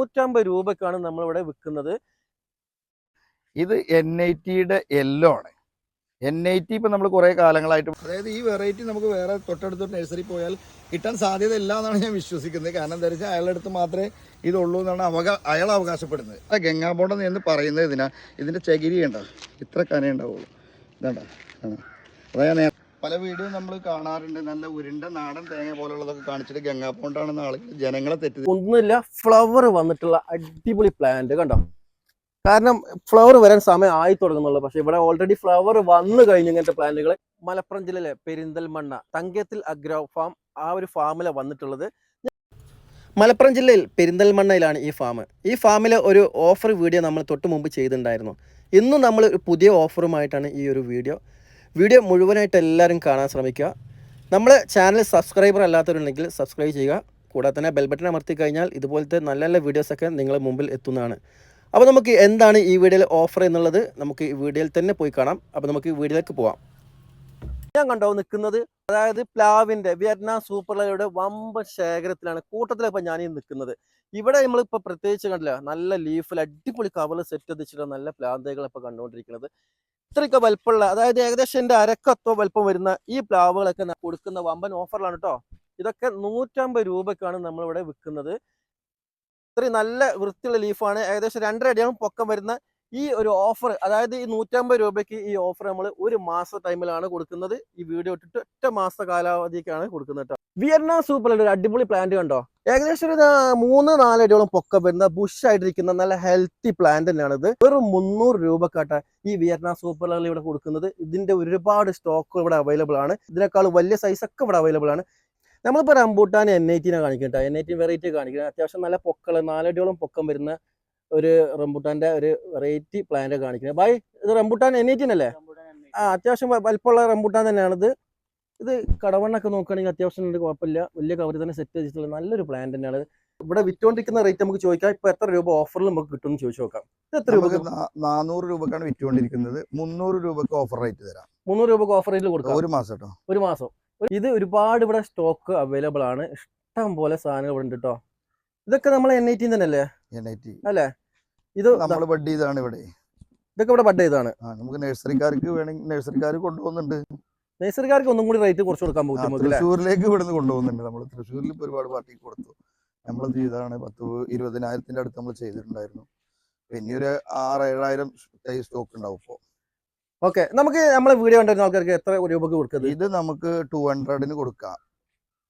നൂറ്റമ്പത് രൂപക്കാണ് നമ്മളിവിടെ വിൽക്കുന്നത് ഇത് എൻ ഐ ടിയുടെ എല്ലോ ആണ്. എൻ ഐ ടി ഇപ്പം നമ്മൾ കുറേ കാലങ്ങളായിട്ട് അതായത് ഈ വെറൈറ്റി നമുക്ക് വേറെ തൊട്ടടുത്ത നഴ്സറി പോയാൽ കിട്ടാൻ സാധ്യത ഇല്ല എന്നാണ് ഞാൻ വിശ്വസിക്കുന്നത്. കാരണം എന്താ വെച്ചാൽ അയാളുടെ അടുത്ത് മാത്രമേ ഇതുള്ളൂ എന്നാണ് അവകാ അയാൾ അവകാശപ്പെടുന്നത്. ആ ഗംഗാബോണ്ടം എന്ന് പറയുന്നത് ഇതിനാ. ഇതിന്റെ ചകിരി ഉണ്ടോ ഇത്ര കന ഉണ്ടാവുള്ളൂ ഇതാണ്ട അതായത് ഞാൻ പല വീഡിയോ നമ്മൾ കാണാറുണ്ട്. നല്ല ഉരുണ്ട നാടൻ തേങ്ങ പോലുള്ളതൊക്കെ കാണിച്ചിട്ട് ഗംഗാപോണ്ടാണെന്ന് ആളുകൾ ജനങ്ങളെ തെറ്റി ഒന്നുമില്ല ഫ്ലവർ വന്നിട്ടുള്ള അടിപൊളി പ്ലാന്റ് കണ്ടോ? കാരണം ഫ്ലവർ വരാൻ സമയം ആയി തുടങ്ങുന്നുള്ളൂ. പക്ഷെ ഇവിടെ ഓൾറെഡി ഫ്ലവർ വന്നു കഴിഞ്ഞു ഇങ്ങനത്തെ പ്ലാന്റുകൾ മലപ്പുറം ജില്ലയിലെ പെരിന്തൽമണ്ണ തങ്കത്തിൽ അഗ്രോ ഫാം ആ ഒരു ഫാമിലാണ് വന്നിട്ടുള്ളത്. മലപ്പുറം ജില്ലയിൽ പെരിന്തൽമണ്ണയിലാണ് ഈ ഫാം ഈ ഫാമിലെ ഒരു ഓഫർ വീഡിയോ നമ്മൾ തൊട്ട് മുമ്പ് ചെയ്തിട്ടുണ്ടായിരുന്നു. ഇന്നും നമ്മൾ പുതിയ ഓഫറുമായിട്ടാണ് ഈ ഒരു വീഡിയോ വീഡിയോ മുഴുവനായിട്ട് എല്ലാവരും കാണാൻ ശ്രമിക്കുക. നമ്മൾ ചാനൽ സബ്സ്ക്രൈബർ അല്ലാത്തവരുണ്ടെങ്കിൽ സബ്സ്ക്രൈബ് ചെയ്യുക. കൂടാതെ തന്നെ ബെൽ ബട്ടൺ അമർത്തി കഴിഞ്ഞാൽ ഇതുപോലത്തെ നല്ല നല്ല വീഡിയോസൊക്കെ നിങ്ങളുടെ മുമ്പിൽ എത്തുന്നതാണ്. അപ്പോൾ നമുക്ക് എന്താണ് ഈ വീഡിയോയിൽ ഓഫർ എന്നുള്ളത് നമുക്ക് ഈ വീഡിയോയിൽ തന്നെ പോയി കാണാം. അപ്പോൾ നമുക്ക് വീഡിയോയിലേക്ക് പോവാം. ഞാൻ കണ്ടോ നിൽക്കുന്നത്? അതായത് പ്ലാവിന്റെ വിയറ്റ്നാം സൂപ്പർ ലൈവയുടെ വമ്പ ശേഖരത്തിലാണ് കൂട്ടത്തിലിപ്പോൾ ഞാൻ നിൽക്കുന്നത്. ഇവിടെ നമ്മളിപ്പോൾ പ്രത്യേകിച്ച് കണ്ടില്ല നല്ല ലീഫിൽ അടിപൊളി കവൾ സെറ്റ് വെച്ചിട്ടുള്ള നല്ല പ്ലാന്തകൾ ഇപ്പൊ കണ്ടുകൊണ്ടിരിക്കുന്നത്. ഇത്രയൊക്കെ വലുപ്പമുള്ള അതായത് ഏകദേശം എന്റെ അരക്കത്തോ വലുപ്പം വരുന്ന ഈ പ്ലാവുകളൊക്കെ കൊടുക്കുന്ന വമ്പൻ ഓഫറിലാണ് കേട്ടോ ഇതൊക്കെ നൂറ്റമ്പത് രൂപക്കാണ് നമ്മളിവിടെ വിൽക്കുന്നത്. ഇത്രയും നല്ല വൃത്തിയുള്ള ലീഫാണ്. ഏകദേശം രണ്ടര അടിയാണ് പൊക്കം വരുന്ന ഈ ഒരു ഓഫർ അതായത് ഈ നൂറ്റമ്പത് രൂപയ്ക്ക് ഈ ഓഫർ നമ്മൾ ഒരു മാസ ടൈമിലാണ് കൊടുക്കുന്നത്. ഈ വീഡിയോ ഇട്ടിട്ട് ഒറ്റ മാസ കാലാവധിക്കാണ് കൊടുക്കുന്നത് വിയറ്റ്നാം സൂപ്പർ ഒരു അടിപൊളി പ്ലാന്റ് കണ്ടോ? ഏകദേശം ഒരു മൂന്ന് നാലടിയോളം പൊക്ക വരുന്ന ബുഷ് ആയിട്ടിരിക്കുന്ന നല്ല ഹെൽത്തി പ്ലാന്റ് തന്നെയാണ് ഇത്. വെറും മുന്നൂറ് രൂപക്കാട്ട ഈ വിയറ്റ്നാം സൂപ്പർ ഇവിടെ കൊടുക്കുന്നത്. ഇതിന്റെ ഒരുപാട് സ്റ്റോക്ക് ഇവിടെ അവൈലബിൾ ആണ്. ഇതിനേക്കാൾ വലിയ സൈസ് ഒക്കെ ഇവിടെ അവൈലബിൾ ആണ്. നമ്മളിപ്പോൾ റംബൂട്ടാൻ എൻ ഐ ടിനെ കാണിക്കട്ടെ എൻ ഐ ടി വെറൈറ്റി കാണിക്കുന്നത് അത്യാവശ്യം നല്ല പൊക്കൾ നാലടിയോളം പൊക്കം വരുന്ന ഒരു റംബൂട്ടാന്റെ ഒരു വെറൈറ്റി പ്ലാന്റ് കാണിക്കുന്നത്. ബൈ ഇത് റംബൂട്ടാൻ എൻ ഐ അല്ലേ? ആ അത്യാവശ്യം വലിപ്പമുള്ള റംബൂട്ടാൻ തന്നെയാണിത്. ഇത് കടവണ്ണൊക്കെ നോക്കുകയാണെങ്കിൽ അത്യാവശ്യം ഉണ്ട് കുഴപ്പമില്ല. വലിയ കവർ തന്നെ സെറ്റ് ചെയ്തിട്ടുള്ള നല്ലൊരു പ്ലാൻ തന്നെയാണ്. ഇവിടെ വിറ്റുകൊണ്ടിരിക്കുന്ന റേറ്റ് നമുക്ക് ചോദിക്കാം. ഇപ്പൊ എത്ര രൂപ ഓഫറിൽ നമുക്ക് കിട്ടും എന്ന് ചോദിച്ചു നോക്കാം. ഇത് എത്ര രൂപ നാനൂറ് രൂപക്കാണ് വിറ്റുകൊണ്ടിരിക്കുന്നത് മുന്നൂറ് രൂപക്ക് ഓഫർ റേറ്റ് തരാം. മുന്നൂറ് രൂപക്ക് ഓഫർ റേറ്റിൽ കൊടുക്കാം. ഒരു മാസം കേട്ടോ. ഒരു മാസം. ഇത് ഒരുപാട് ഇവിടെ സ്റ്റോക്ക് അവൈലബിൾ ആണ്. ഇഷ്ടം പോലെ സാധനങ്ങൾ ഇവിടെ ഉണ്ട് കേട്ടോ ഇതൊക്കെ നമ്മൾ എൻ ഐ ടി തന്നെയല്ലേ എൻ ഐ ടി അല്ലേ? ഇത് നമ്മൾ ബഡ് ചെയ്താണ് ഇവിടെ. ഇതൊക്കെ ഇവിടെ ബഡ് ചെയ്താണ് നമുക്ക് നഴ്സറിക്കാർക്ക് വേണമെങ്കിൽ നഴ്സറിക്കാർ കൊണ്ടുപോകുന്നുണ്ട്. നഴ്സറിക്കാർക്ക് ഒന്നും കൂടി റേറ്റ് കുറച്ച് കൊടുക്കാൻ ബുദ്ധിമുട്ട് തൃശ്ശൂരിലേക്ക് ഇവിടുന്ന് കൊണ്ടുപോകുന്നുണ്ട്. നമ്മൾ തൃശ്ശൂരിൽ ഒരുപാട് പാർട്ടി കൊടുത്തു. നമ്മൾ ചെയ്താണ് പത്ത് ഇരുപതിനായിരത്തിന്റെ അടുത്ത് നമ്മൾ ചെയ്തിട്ടുണ്ടായിരുന്നു. പിന്നെ ഒരു ആറ് ഏഴായിരം തൈ സ്റ്റോക്ക് ഉണ്ടാവും ഇപ്പോൾ ഓക്കെ നമുക്ക് നമ്മളെ വീഡിയോ കണ്ടിരുന്ന ആൾക്കാർക്ക് എത്ര രൂപക്ക് കൊടുക്കുന്നത് ഇത് നമുക്ക് ടു ഹൺഡ്രഡിന് കൊടുക്കാം.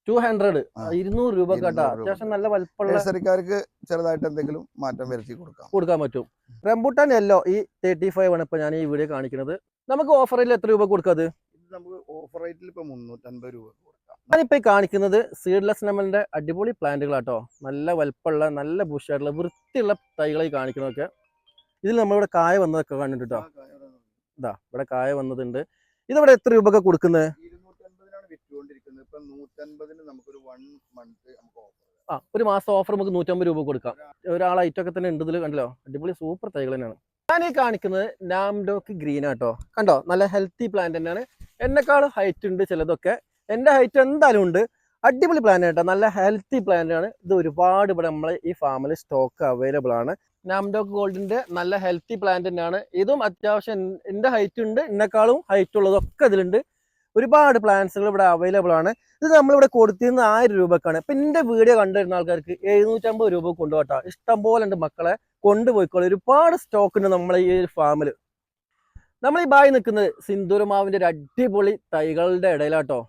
Two hundred. ഇരുന്നൂറ് രൂപ കേട്ടോ. അത്യാവശ്യം നല്ല വലിപ്പമുള്ള നഴ്സറിക്കാർക്ക് ചെറുതായിട്ട് എന്തെങ്കിലും മാറ്റം വരുത്തി കൊടുക്കാം. കൊടുക്കാൻ പറ്റും. റംബൂട്ടാൻ എല്ലോ ഈ തേർട്ടി ഫൈവ് ആണ് ഇപ്പൊ ഞാൻ ഈ വീഡിയോ കാണിക്കുന്നത്. നമുക്ക് ഓഫറിൽ എത്ര രൂപ കൊടുക്കാത് ഇത് നമുക്ക് ഓഫർ റേറ്റിൽ ഇപ്പൊ മുന്നൂറ്റൻപത് രൂപ കൊടുക്കാം. ഞാനിപ്പോ ഈ കാണിക്കുന്നത് സീഡ്ലെസ് നമ്മളുടെ അടിപൊളി പ്ലാന്റുകളാട്ടോ. നല്ല വലുപ്പമുള്ള നല്ല ബുഷായിട്ടുള്ള വൃത്തിയുള്ള തൈകളായി കാണിക്കുന്നതൊക്കെ. ഇതിൽ നമ്മളിവിടെ കായ വന്നതൊക്കെ കണ്ടിട്ടോ ഇതാ ഇവിടെ കായ വന്നതുണ്ട് ഇതിവിടെ എത്ര രൂപക്ക് കൊടുക്കുന്നത് ആ ഒരു മാസം ഓഫർ നമുക്ക് നൂറ്റമ്പത് രൂപ കൊടുക്കാം. ഒരാൾ ഐറ്റൊക്കെ തന്നെ ഉണ്ട് ഇതിൽ കണ്ടല്ലോ? അടിപൊളി സൂപ്പർ തൈകൾ തന്നെയാണ്. ഞാൻ ഈ കാണിക്കുന്നത് നാംഡോക്ക് ഗ്രീൻ ആട്ടോ. കണ്ടോ? നല്ല ഹെൽത്തി പ്ലാന്റ് തന്നെയാണ്. എന്നെക്കാളും ഹൈറ്റ് ഉണ്ട് ചിലതൊക്കെ. എന്റെ ഹൈറ്റ് എന്തായാലും ഉണ്ട്. അടിപൊളി പ്ലാന്റ് കേട്ടോ നല്ല ഹെൽത്തി പ്ലാന്റ് ആണ്. ഇത് ഒരുപാട് ഇവിടെ നമ്മളെ ഈ ഫാമിൽ സ്റ്റോക്ക് അവൈലബിൾ ആണ്. നാംഡോക്ക് ഗോൾഡിന്റെ നല്ല ഹെൽത്തി പ്ലാന്റ് തന്നെയാണ്. ഇതും അത്യാവശ്യം എൻ- എന്റെ ഹൈറ്റ് ഉണ്ട്. എന്നെക്കാളും ഹൈറ്റ് ഉള്ളതൊക്കെ ഇതിലുണ്ട്. ഒരുപാട് പ്ലാന്റ്സുകൾ ഇവിടെ അവൈലബിൾ ആണ്. ഇത് നമ്മളിവിടെ കൊടുത്തിരുന്ന ആയിരം രൂപക്കാണ്. ഇപ്പൊ എന്റെ വീഡിയോ കണ്ടിരുന്ന ആൾക്കാർക്ക് എഴുന്നൂറ്റമ്പത് രൂപ കൊണ്ടുപോട്ടാ ഇഷ്ടം പോലെ ഉണ്ട് മക്കളെ കൊണ്ടുപോയിക്കോളൂ. ഒരുപാട് സ്റ്റോക്ക് ഉണ്ട് നമ്മളെ ഈ ഒരു ഫാമിൽ നമ്മൾ ഈ ബായി നിൽക്കുന്നത് സിന്ദൂരമാവിന്റെ ഒരു അടിപൊളി തൈകളുടെ ഇടയിലാട്ടോ.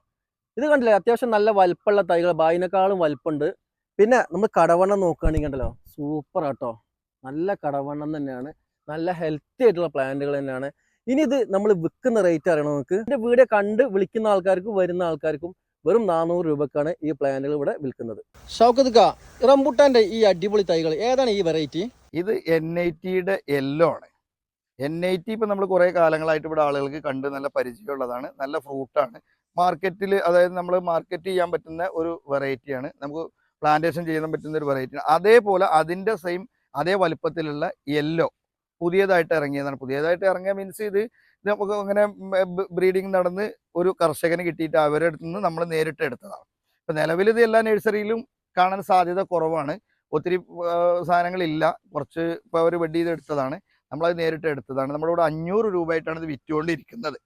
ഇത് കണ്ടില്ലേ? അത്യാവശ്യം നല്ല വലുപ്പമുള്ള തൈകൾ ബായിനേക്കാളും വലുപ്പുണ്ട് പിന്നെ നമ്മൾ കടവണ്ണം നോക്കുകയാണെങ്കിൽ കണ്ടല്ലോ? സൂപ്പർ ആട്ടോ നല്ല കടവണ്ണം തന്നെയാണ്. നല്ല ഹെൽത്തി ആയിട്ടുള്ള പ്ലാന്റുകൾ തന്നെയാണ്. ഇനി ഇത് നമ്മൾ വിൽക്കുന്ന റേറ്റ് അറിയണം നമുക്ക് എന്റെ വീഡിയോ കണ്ട് വിളിക്കുന്ന ആൾക്കാർക്കും വരുന്ന ആൾക്കാർക്കും വെറും നാനൂറ് രൂപക്കാണ് ഈ പ്ലാന്റുകൾ ഇവിടെ വിൽക്കുന്നത്. ഷൗക്കത്ത് കാ റംബുട്ടാന്റെ ഈ അടിപൊളി തൈകൾ ഏതാണ് ഈ വെറൈറ്റി ഇത് എൻ ഐ ടിയുടെ എല്ലോ ആണ്. എൻ ഐ ടി ഇപ്പം നമ്മൾ കുറേ കാലങ്ങളായിട്ട് ഇവിടെ ആളുകൾക്ക് കണ്ട് നല്ല പരിചയമുള്ളതാണ് നല്ല ഫ്രൂട്ടാണ് മാർക്കറ്റിൽ അതായത് നമ്മൾ മാർക്കറ്റ് ചെയ്യാൻ പറ്റുന്ന ഒരു വെറൈറ്റിയാണ് നമുക്ക് പ്ലാന്റേഷൻ ചെയ്യാൻ പറ്റുന്ന ഒരു വെറൈറ്റിയാണ് അതേപോലെ അതിന്റെ സെയിം അതേ വലുപ്പത്തിലുള്ള യെല്ലോ പുതിയതായിട്ട് ഇറങ്ങിയതാണ്. പുതിയതായിട്ട് ഇറങ്ങിയ മീൻസ് ഇത് നമുക്ക് അങ്ങനെ ബ്രീഡിങ് നടന്ന് ഒരു കർഷകന് കിട്ടിയിട്ട് അവരുടെ അടുത്ത് നിന്ന് നമ്മൾ നേരിട്ട് എടുത്തതാണ്. ഇപ്പം നിലവിൽ ഇത് എല്ലാ നഴ്സറിയിലും കാണാൻ സാധ്യത കുറവാണ്. ഒത്തിരി സാധനങ്ങളില്ല. കുറച്ച് ഇപ്പോൾ അവർ വെഡ് ചെയ്ത് എടുത്തതാണ് നമ്മളത് നേരിട്ട് എടുത്തതാണ്. നമ്മളിവിടെ അഞ്ഞൂറ് രൂപയായിട്ടാണ് ഇത് വിറ്റുകൊണ്ടിരിക്കുന്നത്.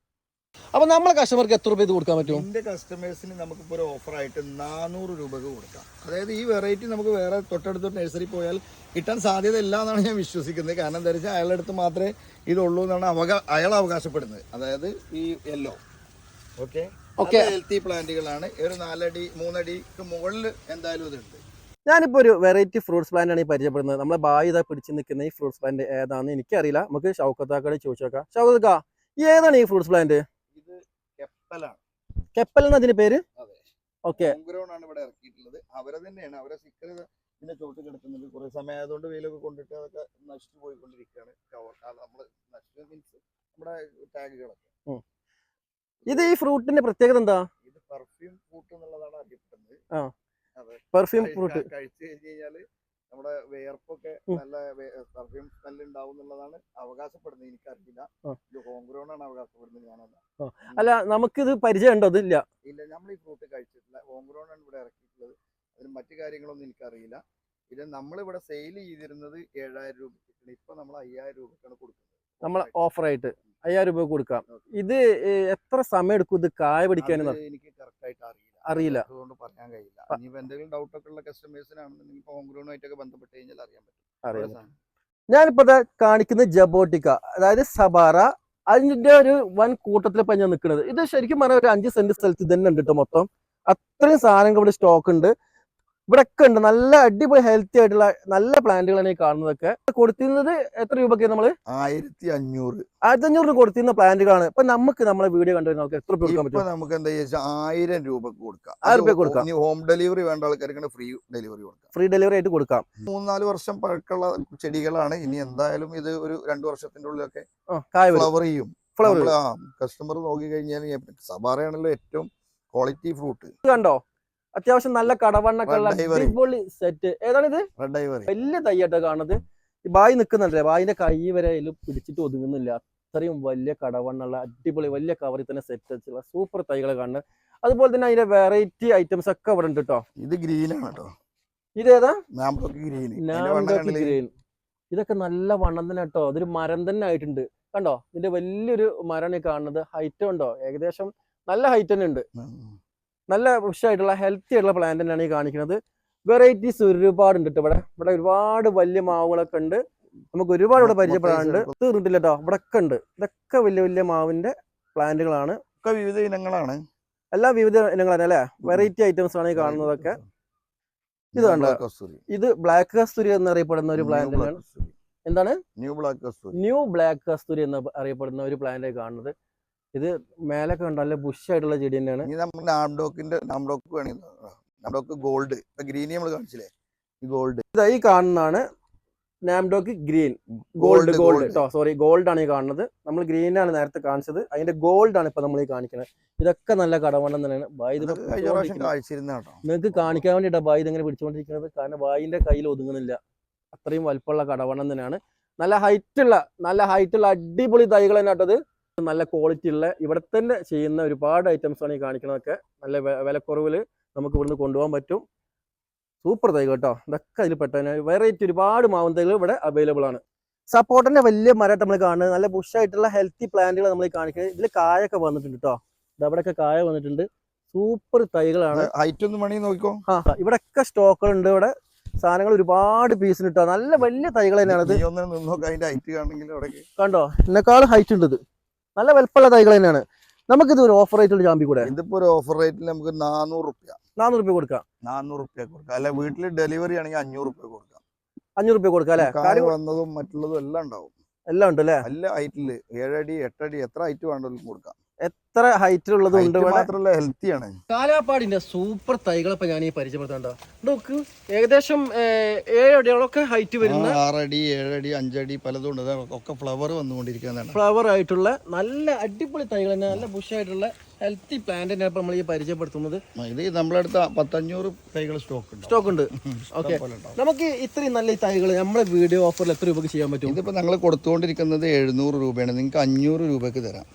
അപ്പൊ നമ്മളെ കസ്റ്റമർക്ക് എത്ര രൂപ ഇത് കൊടുക്കാൻ പറ്റും? എന്റെ കസ്റ്റമേഴ്സിന് നമുക്ക് ഇപ്പോൾ ഒരു ഓഫർ ആയിട്ട് നാനൂറ് രൂപക്ക് കൊടുക്കാം. അതായത് ഈ വെറൈറ്റി നമുക്ക് വേറെ തൊട്ടടുത്ത നഴ്സറി പോയാൽ കിട്ടാൻ സാധ്യത ഇല്ല എന്നാണ് ഞാൻ വിശ്വസിക്കുന്നത്. കാരണം എന്താ വെച്ചാൽ അയാളുടെ അടുത്ത് മാത്രമേ ഇതുള്ളൂ എന്നാണ് അവകാ അയാൾ അവകാശപ്പെടുന്നത്. അതായത് ഈ യെല്ലോ ഓക്കെ ഓക്കെ ഹെൽത്തി പ്ലാന്റുകളാണ് ഒരു നാലടി മൂന്നടിക്ക് മുകളിൽ എന്തായാലും ഇതുണ്ട്. ഞാനിപ്പോൾ ഒരു വെറൈറ്റി ഫ്രൂട്ട്സ് പ്ലാന്റ് ആണ് ഈ പരിചയപ്പെടുന്നത്. നമ്മളെ ബായി ഇതാ പിടിച്ച് നിൽക്കുന്ന ഈ ഫ്രൂട്ട്സ് പ്ലാന്റ് ഏതാണെന്ന് എനിക്കറിയില്ല. നമുക്ക് ഷൗക്കത്താക്കടെ ചോദിച്ചു നോക്കാം. ഷൗക്കത്ത ഏതാണ് ഈ ഫ്രൂട്ട്സ് പ്ലാന്റ് കെപ്പൽ എന്ന അതിന്റെ പേര് ഓക്കെ. ആണ് ഇവിടെ ഇറക്കിയിട്ടുള്ളത്. അവരെ തന്നെയാണ്. അവരെ സ്റ്റിക്കർ ഇതിന്റെ ചോട്ട് കിടക്കുന്നത്. കുറെ സമയം ആയതുകൊണ്ട് വെയിലൊക്കെ കൊണ്ടിട്ട് അതൊക്കെ നശിച്ചു പോയിക്കൊണ്ടിരിക്കുകയാണ്. നമ്മൾ നശിച്ചു മീൻസ് നമ്മുടെ ടാഗുകളൊക്കെ ഇത് ഈ ഫ്രൂട്ടിന്റെ പ്രത്യേകത എന്താ? ഇത് പെർഫ്യൂം ഫ്രൂട്ട് എന്നുള്ളതാണ് അറിയപ്പെടുന്നത് പെർഫ്യൂം ഫ്രൂട്ട് കഴിച്ചു കഴിഞ്ഞു കഴിഞ്ഞാൽ നമ്മുടെ വേർപ്പൊക്കെ നല്ല പെർഫ്യൂം സ്മെൽ ഉണ്ടാവും എന്നുള്ളതാണ് അവകാശപ്പെടുന്നത്. എനിക്കറിയില്ല. ഇത് ഹോം ഗ്രോൺ ആണ് അവകാശപ്പെടുന്നത് ഞാനല്ല അല്ല നമുക്കിത് പരിചയം ഉണ്ടോ ഇതില്ല ഇല്ല നമ്മൾ ഈ ഫ്രൂട്ട് കഴിച്ചിട്ടില്ല. ഹോം ഗ്രോൺ ആണ് ഇവിടെ ഇറക്കിയിട്ടുള്ളത്. അതിന് മറ്റു കാര്യങ്ങളൊന്നും എനിക്കറിയില്ല. ഇത് നമ്മളിവിടെ സെയിൽ ചെയ്തിരുന്നത് ഏഴായിരം രൂപയ്ക്കാണ്. ഇപ്പൊ നമ്മൾ അയ്യായിരം രൂപക്കാണ് കൊടുക്കുന്നത്. നമ്മൾ ഓഫറായിട്ട്. അയ്യായിരം രൂപ കൊടുക്കാം. ഇത് എത്ര സമയം എടുക്കും ഇത് കായ പിടിക്കാൻ എനിക്ക് അറിയില്ല. അതുകൊണ്ട് പറയാൻ കഴിയില്ല. ഇനിയിപ്പോ എന്തെങ്കിലും ഡൗട്ട് ഒക്കെ ഉള്ള കസ്റ്റമേഴ്സിനാണെന്നുണ്ടെങ്കിൽ ഇപ്പൊ ഒക്കെ ബന്ധപ്പെട്ട് കഴിഞ്ഞാൽ അറിയാൻ പറ്റും. അറിയാം ഓരോ സാധനം. ഞാനിപ്പോ കാണിക്കുന്ന ജബോട്ടിക്ക അതായത് സബാറ അതിന്റെ ഒരു വൻ കൂട്ടത്തിലിപ്പോ ഞാൻ നിൽക്കുന്നത് ഇത് ശരിക്കും പറഞ്ഞാൽ ഒരു അഞ്ച് സെന്റ് സ്ഥലത്ത് തന്നെ ഉണ്ട് കേട്ടോ മൊത്തം. അത്രയും സാധനങ്ങൾ ഇവിടെ സ്റ്റോക്ക് ഉണ്ട്. ഇവിടെ ഒക്കെ ഉണ്ട്. നല്ല അടിപൊളി ഹെൽത്തി ആയിട്ടുള്ള നല്ല പ്ലാന്റുകളാണ് ഈ കാണുന്നതൊക്കെ. കൊടുത്തിരുന്നത് എത്ര രൂപയ്ക്ക് നമ്മൾ? ആയിരത്തി അഞ്ഞൂറ് ആയിരത്തി അഞ്ഞൂറിന് കൊടുത്തിരുന്ന പ്ലാന്റുകളാണ് ഇപ്പൊ നമുക്ക് നമ്മളെ വീഡിയോ കണ്ടുവരുന്ന നമുക്ക് എത്ര രൂപ കൊടുക്കാൻ പറ്റും നമുക്ക് എന്താ വെച്ചാൽ ആയിരം രൂപക്ക് കൊടുക്കാം. ആയിരം രൂപ കൊടുക്കാം. ഹോം ഡെലിവറി വേണ്ട ആൾക്കാർക്ക് ഫ്രീ ഡെലിവറി കൊടുക്കാം. ഫ്രീ ഡെലിവറി ആയിട്ട് കൊടുക്കാം. മൂന്നാൽ വർഷം പഴക്കമുള്ള ചെടികളാണ്. ഇനി എന്തായാലും ഇത് ഒരു രണ്ടു വർഷത്തിന്റെ ഉള്ളിലൊക്കെ ഫ്ലവർ ചെയ്യും. ഫ്ലവർ കസ്റ്റമർ നോക്കി കഴിഞ്ഞാൽ സബാറയാണല്ലോ ഏറ്റവും ക്വാളിറ്റി ഫ്രൂട്ട് കണ്ടോ? അത്യാവശ്യം നല്ല കടവണ്ണൊക്കെ ഉള്ള Red അടിപൊളി സെറ്റ് ഏതാണിത്? റെഡ് ഐവറി വലിയ തയ്യാട്ടോ കാണുന്നത്. ബായി നിൽക്കുന്നുണ്ടല്ലേ ബായിന്റെ കൈ വരെ അതിൽ പിടിച്ചിട്ട് ഒതുങ്ങുന്നില്ല. അത്രയും വലിയ കടവണ്ണുള്ള അടിപൊളി വലിയ കവറിൽ തന്നെ സെറ്റ് വെച്ചുള്ള സൂപ്പർ തൈകൾ കാണുന്നത്. അതുപോലെ തന്നെ അതിന്റെ വെറൈറ്റി ഐറ്റംസ് ഒക്കെ ഇവിടെ ഉണ്ട് കേട്ടോ ഇത് ഗ്രീൻ ആണ് കേട്ടോ ഗ്രീൻ നാംഡോക്ക് ഗ്രീൻ ഇതൊക്കെ നല്ല വണ്ണം തന്നെ കേട്ടോ അതൊരു മരം തന്നെ ആയിട്ടുണ്ട്. കണ്ടോ? ഇതിന്റെ വലിയൊരു മരമാണ് ഈ കാണുന്നത്. ഹൈറ്റ് ഉണ്ടോ? ഏകദേശം നല്ല ഹൈറ്റ് തന്നെ ഉണ്ട്. നല്ല ഉഷായിട്ടുള്ള ഹെൽത്തി ആയിട്ടുള്ള പ്ലാന്റ് തന്നെയാണ് ഈ കാണിക്കുന്നത്. വെറൈറ്റീസ് ഒരുപാട് ഉണ്ട് ഇവിടെ. ഇവിടെ ഒരുപാട് വലിയ മാവുകളൊക്കെ ഉണ്ട്. നമുക്ക് ഒരുപാട് ഇവിടെ പരിചയപ്പെടാനുണ്ട്. തീർന്നിട്ടില്ല കേട്ടോ ഇവിടെ ഒക്കെ ഉണ്ട്. ഇതൊക്കെ വലിയ വലിയ മാവിന്റെ പ്ലാന്റുകളാണ് ഒക്കെ വിവിധ ഇനങ്ങളാണ്. എല്ലാ വിവിധ ഇനങ്ങളാണ് അല്ലെ? വെറൈറ്റി ഐറ്റംസ് ആണ് ഈ കാണുന്നതൊക്കെ. ഇത് കണ്ടോ? ഇത് ബ്ലാക്ക് കസ്തൂരി എന്നറിയപ്പെടുന്ന ഒരു പ്ലാന്റ് എന്താണ്? New black Kasthuri new black Kasthuri എന്ന് അറിയപ്പെടുന്ന ഒരു പ്ലാന്റ് കാണുന്നത്. ഇത് മേലൊക്കെ കണ്ടോ? നല്ല ബുഷ് ആയിട്ടുള്ള ചെടി തന്നെയാണ് ഇനി നമ്മൾ നാംഡോക്കിന്റെ നാംഡോക്ക് വേണമെങ്കിൽ നാംഡോക്ക് ഗോൾഡ്. ഇപ്പൊ ഗ്രീനി നമ്മൾ കാണിച്ചില്ലേ? ഈ ഗോൾഡ്. ഇതായി കാണുന്നതാണ് നാംഡോക്ക് ഗ്രീൻ. ഗോൾഡ് ഗോൾഡ് കേട്ടോ സോറി ഗോൾഡ് ആണ് ഈ കാണുന്നത്. നമ്മൾ ഗ്രീൻ ആണ് നേരത്തെ കാണിച്ചത്. അതിന്റെ ഗോൾഡ് ആണ് ഇപ്പൊ നമ്മൾ ഈ കാണിക്കുന്നത് ഇതൊക്കെ നല്ല കടവണ്ണം തന്നെയാണ്. ബായി നിങ്ങൾക്ക് കാണിക്കാൻ വേണ്ടിയിട്ടാ ബായി ഇങ്ങനെ പിടിച്ചുകൊണ്ടിരിക്കുന്നത്. കാരണം ബായിന്റെ കയ്യിൽ ഒതുങ്ങുന്നില്ല. അത്രയും വലുപ്പമുള്ള കടവണ്ണം തന്നെയാണ്. നല്ല ഹൈറ്റ് ഉള്ള നല്ല ഹൈറ്റ് ഉള്ള അടിപൊളി തൈകൾ തന്നെ കേട്ടത് നല്ല ക്വാളിറ്റി ഉള്ള ഇവിടെ തന്നെ ചെയ്യുന്ന ഒരുപാട് ഐറ്റംസ് ആണ് ഈ കാണിക്കുന്നതൊക്കെ നല്ല വിലക്കുറവിൽ നമുക്ക് ഇവിടുന്ന് കൊണ്ടുപോകാൻ പറ്റും. സൂപ്പർ തൈ കേട്ടോ. ഇതൊക്കെ അതിൽ പെട്ടതിന് വെറൈറ്റി ഒരുപാട് മാവൻ തൈകൾ ഇവിടെ അവൈലബിൾ ആണ്. സപ്പോർട്ടിന്റെ വലിയ മരമായിട്ട് നമ്മൾ കാണുന്നത്. നല്ല ബുഷായിട്ടുള്ള ഹെൽത്തി പ്ലാന്റുകൾ നമ്മൾ കാണിക്കുന്നത്. ഇതിൽ കായൊക്കെ വന്നിട്ടുണ്ട് കേട്ടോ. ഇതവിടെയൊക്കെ കായ വന്നിട്ടുണ്ട്. സൂപ്പർ തൈകളാണ്. ഹൈറ്റ് ഒന്ന് മണി നോക്കിക്കോ. ആ ഇവിടെയൊക്കെ സ്റ്റോക്കുകൾ ഉണ്ട് ഇവിടെ. സാധനങ്ങൾ ഒരുപാട് പീസിന് കിട്ടുക നല്ല വലിയ തൈകൾ തന്നെയാണ് കണ്ടോ? എന്നെക്കാളും ഹൈറ്റ് ഉണ്ട് ഇത് നല്ല വലുപ്പമുള്ള തൈകൾ തന്നെയാണ്. നമുക്കിത് ഒരു ഓഫർ ആയിട്ടുള്ള ചാമ്പി കൂടെ? ഇതിപ്പോ ഒരു ഓഫർ റേറ്റിൽ നമുക്ക് നാനൂറ് റുപ്യ. നാനൂറ് റുപ്യ കൊടുക്കാം. നാനൂറ് റുപ്യ കൊടുക്കാം. അല്ലെ വീട്ടിൽ ഡെലിവറി ആണെങ്കിൽ അഞ്ഞൂറ് റുപ്യ കൊടുക്കാം. അഞ്ഞൂറ് റുപ്യ കൊടുക്കാം അല്ലെ? കാര്യം വന്നതും മറ്റുള്ളതും എല്ലാം ഉണ്ടാവും. എല്ലാം ഉണ്ട് അല്ലെ എല്ലാ ഹൈറ്റിൽ ഏഴടി എട്ടടി എത്ര ഹൈറ്റ് വേണമെങ്കിലും കൊടുക്കാം. എത്ര ഉണ്ട് ഹൈറ്റ് ഇവിടെ? മാത്രല്ല ഹെൽത്തി ആണ്. കാലാപ്പാടിന്റെ സൂപ്പർ തൈകളെ ഞാൻ ഈ പരിചയപ്പെടുത്താണ്ടോ നോക്ക് ഏകദേശം ഏഴടികളൊക്കെ ഹൈറ്റ് വരുന്ന ആറടി ഏഴടി അഞ്ചടി പലതും ഉണ്ട്. ഒക്കെ ഫ്ലവർ വന്നുകൊണ്ടിരിക്കുന്നതാണ്. ഫ്ലവർ ആയിട്ടുള്ള നല്ല അടിപൊളി തൈകൾ തന്നെ നല്ല ബുഷായിട്ടുള്ള ഹെൽത്തി പ്ലാന്റിനെ നമ്മൾ ഈ പരിചയപ്പെടുത്തുന്നത്. ഇത് അടുത്ത പത്തഞ്ഞൂറ് തൈകൾ സ്റ്റോക്ക് ഉണ്ട്. സ്റ്റോക്ക് ഉണ്ട് ഓക്കെ. നമുക്ക് ഇത്രയും നല്ല ഈ തൈകൾ നമ്മുടെ വീഡിയോ ഓഫറിൽ എത്ര രൂപക്ക് ചെയ്യാൻ പറ്റും? ഇതിപ്പോ ഞങ്ങൾ കൊടുത്തുകൊണ്ടിരിക്കുന്നത് എഴുന്നൂറ് രൂപയാണ്. നിങ്ങൾക്ക് അഞ്ഞൂറ് രൂപക്ക് തരാം.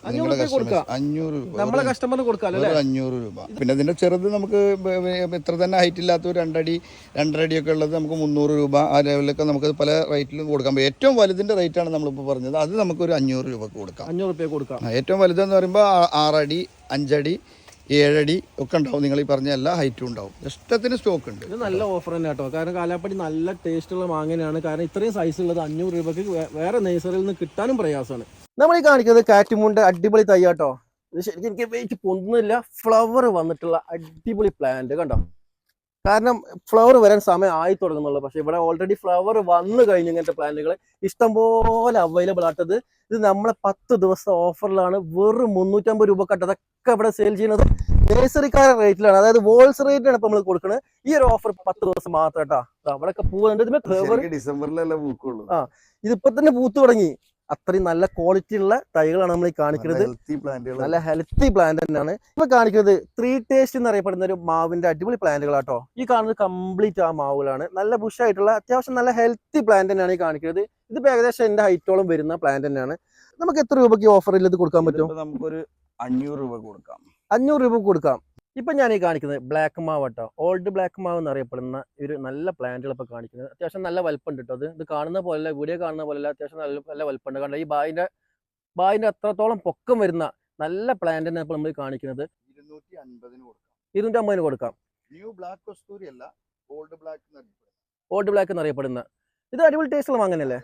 അഞ്ഞൂറ് രൂപ. നമ്മളെ കസ്റ്റമറിന് കൊടുക്കാം അഞ്ഞൂറ് രൂപ. പിന്നെ ഇതിന്റെ ചെറുത് നമുക്ക് ഇത്ര തന്നെ ഹൈറ്റ് ഇല്ലാത്ത ഒരു രണ്ടടി ഒക്കെ ഉള്ളത് നമുക്ക് മുന്നൂറ് രൂപ ആ ലെവലിലൊക്കെ നമുക്ക് പല റേറ്റിലും കൊടുക്കാം. ഏറ്റവും വലുതിന്റെ റേറ്റ് ആണ് നമ്മളിപ്പോൾ പറഞ്ഞത്. അത് നമുക്ക് ഒരു അഞ്ഞൂറ് രൂപക്ക് കൊടുക്കാം. അഞ്ഞൂറ് രൂപ കൊടുക്കാം. ഏറ്റവും വലുതെന്ന് പറയുമ്പോൾ ആറടി അഞ്ചടി ഏഴടി ഒക്കെ ഉണ്ടാവും. നിങ്ങൾ ഈ പറഞ്ഞ എല്ലാ ഹൈറ്റും ഉണ്ടാവും. ഇഷ്ടത്തിന് സ്റ്റോക്ക് ഉണ്ട്. ഇത് നല്ല ഓഫർ തന്നെ കേട്ടോ. കാരണം കാലാപ്പടി നല്ല ടേസ്റ്റുള്ള മാങ്ങനെയാണ്. കാരണം ഇത്രയും സൈസ് ഉള്ളത് അഞ്ഞൂറ് രൂപക്ക് വേറെ നേഴ്സറിൽ നിന്ന് കിട്ടാനും പ്രയാസമാണ്. നമ്മൾ ഈ കാണിക്കുന്നത് കാറ്റുമുണ്ട് അടിപൊളി തയ്യാട്ടോ ഇത് ശരിക്കും എനിക്ക് വെയിറ്റ് പൊന്തുന്നില്ല. ഫ്ലവർ വന്നിട്ടുള്ള അടിപൊളി പ്ലാന്റ് കണ്ടോ? കാരണം ഫ്ലവർ വരാൻ സമയം ആയി തുടങ്ങുന്നുള്ളൂ. പക്ഷെ ഇവിടെ ഓൾറെഡി ഫ്ലവർ വന്നു കഴിഞ്ഞു ഇങ്ങനത്തെ പ്ലാന്റുകൾ ഇഷ്ടംപോലെ അവൈലബിൾ ആട്ടത് ഇത് നമ്മളെ പത്ത് ദിവസം ഓഫറിലാണ് വെറും മുന്നൂറ്റമ്പത് രൂപ കട്ട് അതൊക്കെ ഇവിടെ സെയിൽ ചെയ്യുന്നത് നേഴ്സറിക്കാരുടെ റേറ്റിലാണ് അതായത് ഹോൾസ് റേറ്റിലാണ് ഇപ്പൊ നമ്മൾ കൊടുക്കുന്നത് ഈ ഒരു ഓഫർ പത്ത് ദിവസം മാത്രം കേട്ടോ. അവിടെയൊക്കെ പൂവുണ്ട്. ഇതിന് ഫ്ലവർ ഡിസംബറിലല്ലേ പൂക്കുള്ളൂ. ആ. ഇതിപ്പോ തന്നെ പൂത്ത് തുടങ്ങി. അത്രയും നല്ല ക്വാളിറ്റി ഉള്ള തൈകളാണ് നമ്മൾ ഈ കാണിക്കുന്നത്. നല്ല ഹെൽത്തി പ്ലാന്റ് തന്നെയാണ്. ഇപ്പൊ കാണിക്കുന്നത് ത്രീ ടേസ്റ്റ് എന്നറിയപ്പെടുന്ന ഒരു മാവിന്റെ അടിപൊളി പ്ലാന്റുകളാട്ടോ ഈ കാണുന്നത് കംപ്ലീറ്റ് ആ മാവുകളാണ്. നല്ല ബുഷായിട്ടുള്ള അത്യാവശ്യം നല്ല ഹെൽത്തി പ്ലാന്റ് തന്നെയാണ് ഈ കാണിക്കുന്നത്. ഇതിപ്പോ ഏകദേശം എന്റെ ഹൈറ്റോളം വരുന്ന പ്ലാന്റ് തന്നെയാണ്. നമുക്ക് എത്ര രൂപയ്ക്ക് ഓഫറിൽ ഇത് കൊടുക്കാൻ പറ്റും? നമുക്കൊരു അഞ്ഞൂറ് രൂപ കൊടുക്കാം. അഞ്ഞൂറ് രൂപ കൊടുക്കാം. ഇപ്പൊ ഞാൻ ഈ കാണിക്കുന്നത് ബ്ലാക്ക് മാവ് കേട്ടോ. ഓൾഡ് ബ്ലാക്ക് മാവ് എന്നറിയപ്പെടുന്ന ഒരു നല്ല പ്ലാന്റുകൾ ഇപ്പോൾ കാണിക്കുന്നത്. അത്യാവശ്യം നല്ല വലുപ്പമുണ്ട് കേട്ടോ. അത് ഇത് കാണുന്ന പോലെ വീഡിയോ കാണുന്ന പോലെ അത്യാവശ്യം നല്ല നല്ല വലുപ്പമുണ്ട് കണ്ടോ ഈ ബായിന്റെ ബായിന്റെ അത്രത്തോളം പൊക്കം വരുന്ന നല്ല പ്ലാന്റിനെ ഇപ്പോൾ നമ്മൾ കാണിക്കുന്നത്. ഇരുന്നൂറ്റി അൻപതിന് കൊടുക്കാം. ഇരുന്നൂറ്റി അമ്പതിന് കൊടുക്കാം. ന്യൂ ബ്ലാക്ക് കസ്തൂരി അല്ല ഓൾഡ് ബ്ലാക്ക് ഓൾഡ് ബ്ലാക്ക് എന്നറിയപ്പെടുന്ന. ഇത് അടിപൊളി ടേസ്റ്റ് ഉള്ള മാങ്ങനല്ലേ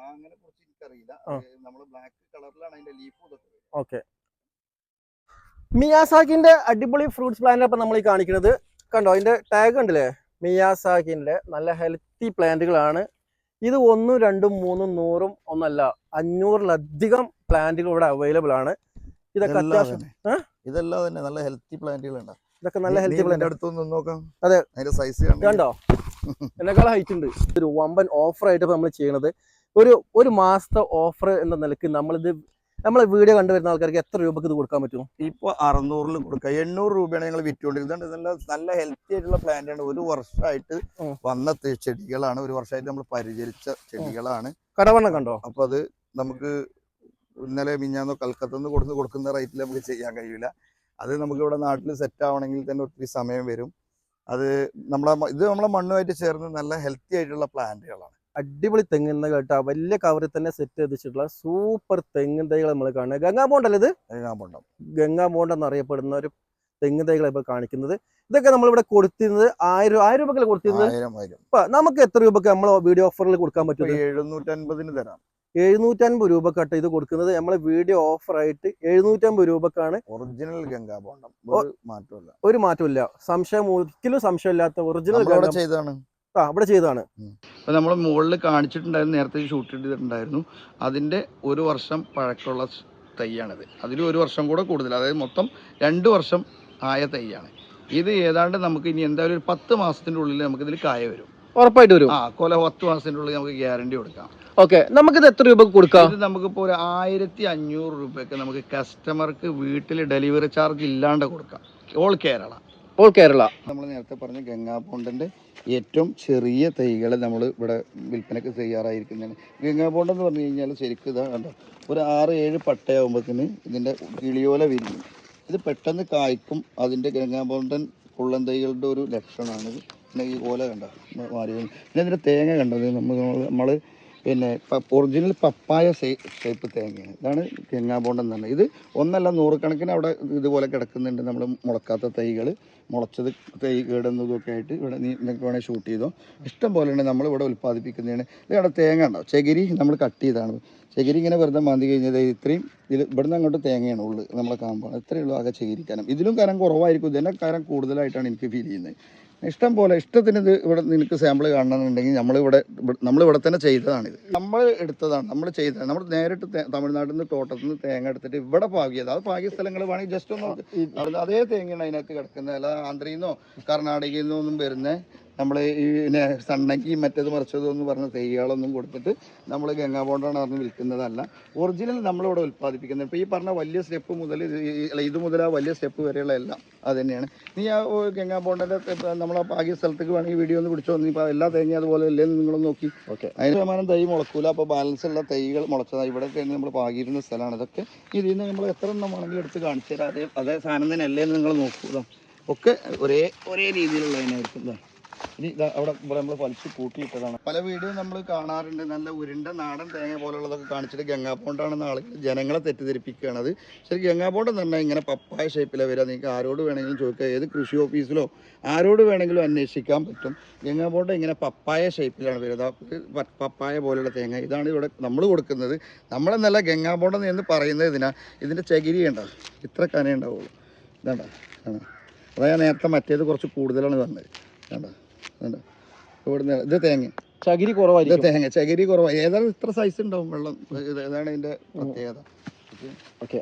മാങ്ങനെ കുറിച്ച് എനിക്കറിയില്ല. നമ്മൾ ബ്ലാക്ക് കളറിലാണ് അതിന്റെ ലീഫ്. ഓക്കെ. മിയാസാക്കിന്റെ അടിപൊളി ഫ്രൂട്ട്സ് പ്ലാന്റ് അപ്പൊ നമ്മൾ ഈ കാണിക്കുന്നത്. കണ്ടോ അതിന്റെ ടാഗ് ഉണ്ടല്ലേ മിയാസാക്കിന്റെ നല്ല ഹെൽത്തി പ്ലാന്റുകളാണ്. ഇത് ഒന്നും രണ്ടും മൂന്നും നൂറും ഒന്നല്ല അഞ്ഞൂറിലധികം പ്ലാന്റുകൾ ഇവിടെ അവൈലബിൾ ആണ്. ഇതൊക്കെ അത്യാവശ്യം ഇതെല്ലാം തന്നെ നല്ല ഹെൽത്തി പ്ലാന്റുകളുണ്ട്. ഇതൊക്കെ നല്ല ഹെൽത്തി പ്ലാന്റ്. അടുത്ത് നിന്ന് നോക്കാം. അതെ. അതിന്റെ സൈസ് കണ്ടോ? എന്നെക്കാളും ഹൈറ്റ് ഉണ്ട്. ഒരു വമ്പൻ ഓഫർ ആയിട്ട് നമ്മൾ ചെയ്യണത് ഒരു ഒരു മാസത്തെ ഓഫർ എന്ന നിലയ്ക്ക് നമ്മളിത് നമ്മളെ വീഡിയോ കണ്ടുവരുന്ന ആൾക്കാർക്ക് എത്ര രൂപക്ക് ഇത് കൊടുക്കാൻ പറ്റും? ഇപ്പൊ അറുന്നൂറിലും കൊടുക്കാം. എണ്ണൂറ് രൂപയാണ് ഞങ്ങൾ വിറ്റുകൊണ്ടിരുന്നത് നല്ല നല്ല ഹെൽത്തി ആയിട്ടുള്ള പ്ലാന്റ് ആണ്. ഒരു വർഷമായിട്ട്. വന്ന ചെടികളാണ്. ഒരു വർഷമായിട്ട് നമ്മൾ പരിചരിച്ച ചെടികളാണ്. കടവണ്ണം കണ്ടോ? അപ്പൊ അത് നമുക്ക് ഇന്നലെ മിഞ്ഞാന്നോ കൽക്കത്തന്ന് കൊടുത്ത് കൊടുക്കുന്ന റേറ്റിൽ നമുക്ക് ചെയ്യാൻ കഴിയില്ല. അത് നമുക്ക് ഇവിടെ നാട്ടിൽ സെറ്റ് ആവണമെങ്കിൽ തന്നെ ഒത്തിരി സമയം വരും. അത് നമ്മളെ ഇത് നമ്മളെ മണ്ണുമായിട്ട് ചേർന്ന് നല്ല ഹെൽത്തി ആയിട്ടുള്ള പ്ലാന്റുകളാണ് അടിപൊളി തെങ്ങുന്ന കേട്ടോ. വലിയ കവറിൽ തന്നെ സെറ്റ് ചെയ്തിട്ടുള്ള സൂപ്പർ തെങ്ങിൻ തൈകൾ നമ്മൾ കാണുന്നത് ഗംഗാ ബോണ്ടല്ലേ ഇത്? ഗംഗാ ബോണ്ടം ഗംഗാ ബോണ്ട് എന്നറിയപ്പെടുന്ന ഒരു തെങ്ങ് തൈകളെ ഇപ്പൊ കാണിക്കുന്നത്. ഇതൊക്കെ നമ്മളിവിടെ കൊടുത്തിരുന്നത് ആയിരം ആയിരം രൂപക്കല്ലേ കൊടുത്തിരുന്നത്? നമുക്ക് എത്ര രൂപക്ക് നമ്മൾ വീഡിയോ ഓഫറിൽ കൊടുക്കാൻ പറ്റും എഴുന്നൂറ്റൻപതിന് തരാം. എഴുന്നൂറ്റൻപത് രൂപക്കാട്ടോ ഇത് കൊടുക്കുന്നത്. നമ്മളെ വീഡിയോ ഓഫർ ആയിട്ട് എഴുന്നൂറ്റമ്പത് രൂപക്കാണ്. ഒറിജിനൽ ഗംഗാ ബോണ്ടം ഒരു മാറ്റമില്ല ഒരു മാറ്റമില്ല സംശയം ഒരിക്കലും സംശയമില്ലാത്ത ഒറിജിനൽ ചെയ്താണ് ആ ഇവിടെ ചെയ്തതാണ്. അപ്പോൾ നമ്മൾ മുകളിൽ കാണിച്ചിട്ടുണ്ടായിരുന്നു നേരത്തെ ഷൂട്ട് ചെയ്തിട്ടുണ്ടായിരുന്നു. അതിന്റെ ഒരു വർഷം പഴക്കമുള്ള തൈയാണിത്. അതിൽ ഒരു വർഷം കൂടെ കൂടുതൽ. അതായത് മൊത്തം രണ്ട് വർഷം ആയ തൈയാണ്. ഇത് ഏതാണ്ട് നമുക്ക് ഇനി എന്തായാലും ഒരു പത്ത് മാസത്തിന്റെ ഉള്ളിൽ നമുക്ക് ഇതിൽ കായ വരും. ഉറപ്പായിട്ട് വരും. ആ കൊല പത്ത് മാസത്തിന്റെ ഉള്ളിൽ നമുക്ക് ഗ്യാരണ്ടി കൊടുക്കാം. ഓക്കെ നമുക്കിത് എത്ര രൂപ കൊടുക്കാം? ഇത് നമുക്കിപ്പോൾ ഒരു ആയിരത്തി അഞ്ഞൂറ് രൂപയൊക്കെ നമുക്ക് കസ്റ്റമർക്ക് വീട്ടിൽ ഡെലിവറി ചാർജ് ഇല്ലാണ്ട് കൊടുക്കാം. ഓൾ കേരള. ഓൾ കേരള. നമ്മൾ നേരത്തെ പറഞ്ഞ ഗംഗാപോണ്ടിന്റെ ഏറ്റവും ചെറിയ തൈകൾ നമ്മൾ ഇവിടെ വിൽപ്പനയ്ക്ക് തയ്യാറായിരിക്കുന്നതാണ്. ഗംഗാപോണ്ടെന്ന് പറഞ്ഞു കഴിഞ്ഞാൽ ശരിക്കും ഇതാ കണ്ടോ ഒരു ആറ് ഏഴ് പട്ടയാകുമ്പോഴത്തേന് ഇതിന്റെ കിളിയോല വിരിഞ്ഞു. ഇത് പെട്ടെന്ന് കായ്ക്കും അതിന്റെ ഗംഗാപോണ്ടൻ കുള്ളൻ തൈകളുടെ ഒരു ലക്ഷണമാണിത് പിന്നെ ഈ ഓല കണ്ടോ മാറി പിന്നെ ഇതിന്റെ തേങ്ങ കണ്ടത് നമ്മൾ നമ്മൾ പിന്നെ ഒറിജിനൽ പപ്പായ ഷേപ്പ് തേങ്ങയാണ്. ഇതാണ് ഗംഗാബോണ്ടം എന്ന് പറഞ്ഞത്. ഇത് ഒന്നല്ല നൂറുകണക്കിന് അവിടെ ഇതുപോലെ കിടക്കുന്നുണ്ട് നമ്മൾ മുളക്കാത്ത തൈകൾ മുളച്ചത് തൈ കേടുന്നതൊക്കെ ആയിട്ട് ഇവിടെ നീ നിങ്ങൾക്ക് വേണേൽ ഷൂട്ട് ചെയ്തോ. ഇഷ്ടം പോലെ തന്നെ നമ്മൾ ഇവിടെ ഉൽപ്പാദിപ്പിക്കുന്നതാണ് ഇത് അവിടെ തേങ്ങ ഉണ്ടാവും ചകിരി നമ്മൾ കട്ട് ചെയ്താണ്. ചകിരി ഇങ്ങനെ വെറുതെ മാന്തി കഴിഞ്ഞത് ഇത്രയും ഇതിൽ ഇവിടുന്ന് അങ്ങോട്ട് തേങ്ങയാണ് ഉള്ളു നമ്മളെ കാണുമ്പോൾ ഇത്രയേ ഉള്ളൂ ആകെ ചകിരിക്കാനും. ഇതിലും കരം കുറവായിരിക്കും. ഇതിന്റെ കരം കൂടുതലായിട്ടാണ് എനിക്ക് ഫീൽ ചെയ്യുന്നത്. ഇഷ്ടം പോലെ ഇഷ്ടത്തിന് ഇത് ഇവിടെ നിനക്ക് സാമ്പിൾ കാണണമെന്നുണ്ടെങ്കിൽ നമ്മളിവിടെ നമ്മളിവിടെ തന്നെ ചെയ്തതാണിത്. നമ്മൾ എടുത്തതാണ് നമ്മൾ ചെയ്തതാണ്. നമ്മൾ നേരിട്ട് തമിഴ്നാട്ടിൽ നിന്ന് തോട്ടത്തിൽ നിന്ന് തേങ്ങ എടുത്തിട്ട് ഇവിടെ പാകിയത്. അത് പാകിയ സ്ഥലങ്ങൾ വേണമെങ്കിൽ ജസ്റ്റ് ഒന്ന് അതേ തേങ്ങയാണ് അതിനകത്ത് കിടക്കുന്നത്. അല്ല ആന്ധ്രയിൽ നിന്നോ കർണാടകയിൽ നിന്നോ ഒന്നും വരുന്ന നമ്മൾ ഈ പിന്നെ സണ്ണക്കി മറ്റേത് മറിച്ചതും എന്ന് പറഞ്ഞ തൈകളൊന്നും കൊടുത്തിട്ട് നമ്മൾ ഗംഗാ ബോണ്ടാണ് പറഞ്ഞ് വിൽക്കുന്നതല്ല. ഒറിജിനൽ നമ്മളിവിടെ ഉൽപ്പാദിപ്പിക്കുന്നത്. ഇപ്പോൾ ഈ പറഞ്ഞ വലിയ സ്റ്റെപ്പ് മുതൽ ഇത് മുതൽ ആ വലിയ സ്റ്റെപ്പ് വരെയുള്ള എല്ലാം അത് തന്നെയാണ്. നീ ആ ഗംഗാ ബോണ്ടന്റെ ആ ആകിയ സ്ഥലത്തേക്ക് വേണമെങ്കിൽ വീഡിയോ ഒന്ന് പിടിച്ചോ നീ ഇപ്പോൾ എല്ലാ തേങ്ങ അതുപോലെ അല്ലേ നിങ്ങളൊന്ന് നോക്കി. ഓക്കെ. അതിന് ശതമാനം തൈ മുളക്കൂല. അപ്പോൾ ബാലൻസ് ഉള്ള തൈകൾ മുളച്ചതാണ് ഇവിടെ നമ്മൾ പാകിയിരുന്ന സ്ഥലമാണ്. ഇതൊക്കെ ഇതിൽ നിന്ന് നമ്മൾ എത്ര എണ്ണം വേണമെങ്കിലും എടുത്ത് കാണിച്ചു തരാം. അതേ അതേ സാധനം തന്നെ അല്ലേ നിങ്ങൾ നോക്കൂ. ഒക്കെ ഒരേ ഒരേ രീതിയിലുള്ള അതിനായിരിക്കും ഇതാ. ഇനി അവിടെ ഇവിടെ നമ്മൾ വലിച്ചു കൂട്ടിയിട്ടതാണ്. പല വീഡിയോ നമ്മൾ കാണാറുണ്ട്. നല്ല ഉരുണ്ട നാടൻ തേങ്ങ പോലുള്ളതൊക്കെ കാണിച്ചിട്ട് ഗംഗാപോണ്ടാണെന്ന് ആളുകൾ ജനങ്ങളെ തെറ്റിദ്ധരിപ്പിക്കുകയാണ് അത്. ശരി ഗംഗാപോണ്ട് എന്ന് പറഞ്ഞാൽ ഇങ്ങനെ പപ്പായ ഷേപ്പിലാണ് വരിക നിങ്ങൾക്ക് ആരോട് വേണമെങ്കിലും ചോദിക്കുക ഏത് കൃഷി ഓഫീസിലോ ആരോട് വേണമെങ്കിലും അന്വേഷിക്കാൻ പറ്റും. ഗംഗാപോണ്ട് ഇങ്ങനെ പപ്പായ ഷേപ്പിലാണ് വരുന്നത് പപ്പായ പോലുള്ള തേങ്ങ. ഇതാണ് ഇവിടെ നമ്മൾ കൊടുക്കുന്നത്. നമ്മളെന്നല്ല ഗംഗാപോണ്ടെന്ന് എന്ന് പറയുന്നത് ഇതിനാ. ഇതിന്റെ ചകിരി ഉണ്ടോ ഇത്ര കന ഉണ്ടാവുള്ളൂ. ഇതാണ്ട. ഞാൻ നേരത്തെ മറ്റേത് കുറച്ച് കൂടുതലാണ് പറഞ്ഞത്. വേണ്ട വേണ്ട ഇവിടുന്ന് ഇത് തേങ്ങ. ചകിരി കുറവായിരിക്കും. തേങ്ങ. ചകിരി കുറവായി ഏതാണ് ഇത്ര സൈസ് ഉണ്ടാവും വെള്ളം. ഏതാണ് ഇതാണ് ഇതിന്റെ പ്രത്യേകത? ഓക്കെ.